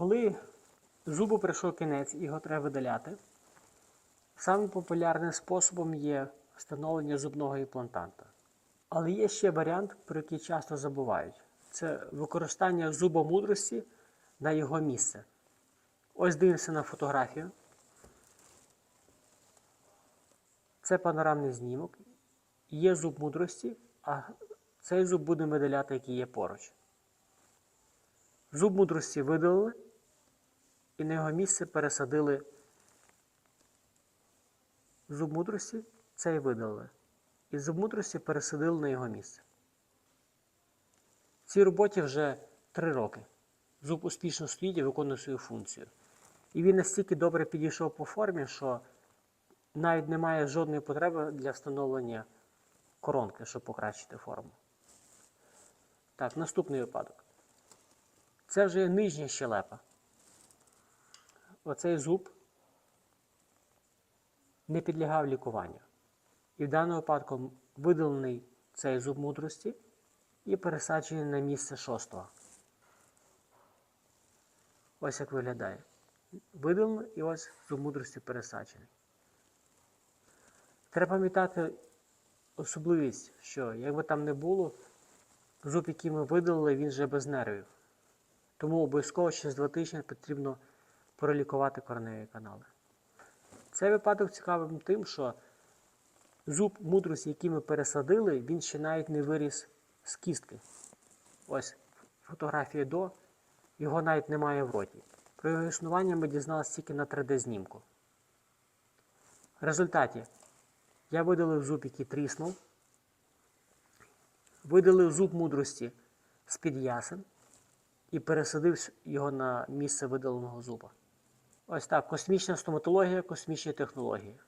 Коли зубу прийшов кінець і його треба видаляти, самим популярним способом є встановлення зубного імплантанта. Але є ще варіант, про який часто забувають. Це використання зуба мудрості на його місце. Ось дивимося на фотографію. Це панорамний знімок. Є зуб мудрості, а цей зуб будемо видаляти, який є поруч. Зуб мудрості видалили і на його місце пересадили зуб мудрості, цей видалили. І зуб мудрості пересадили на його місце. Цій роботі вже 3 роки. Зуб успішно стоїть і виконує свою функцію. І він настільки добре підійшов по формі, що навіть немає жодної потреби для встановлення коронки, щоб покращити форму. Так, наступний випадок. Це вже є нижня щелепа. Оцей зуб не підлягав лікуванню. І в даному випадку видалений цей зуб мудрості і пересаджений на місце шостого. Ось як виглядає. Видалено і ось зуб мудрості пересаджений. Треба пам'ятати особливість, що як би там не було, зуб, який ми видалили, він вже без нервів. Тому обов'язково через два тижні потрібно пролікувати кореневі канали. Цей випадок цікавим тим, що зуб мудрості, який ми пересадили, він ще навіть не виріс з кістки. Ось фотографія до, його навіть немає в роті. Про його існування ми дізналися тільки на 3D-знімку. В результаті я видалив зуб, який тріснув, видалив зуб мудрості з-під ясен і пересадив його на місце видаленого зуба. Ось так, космічна стоматологія, космічні технології.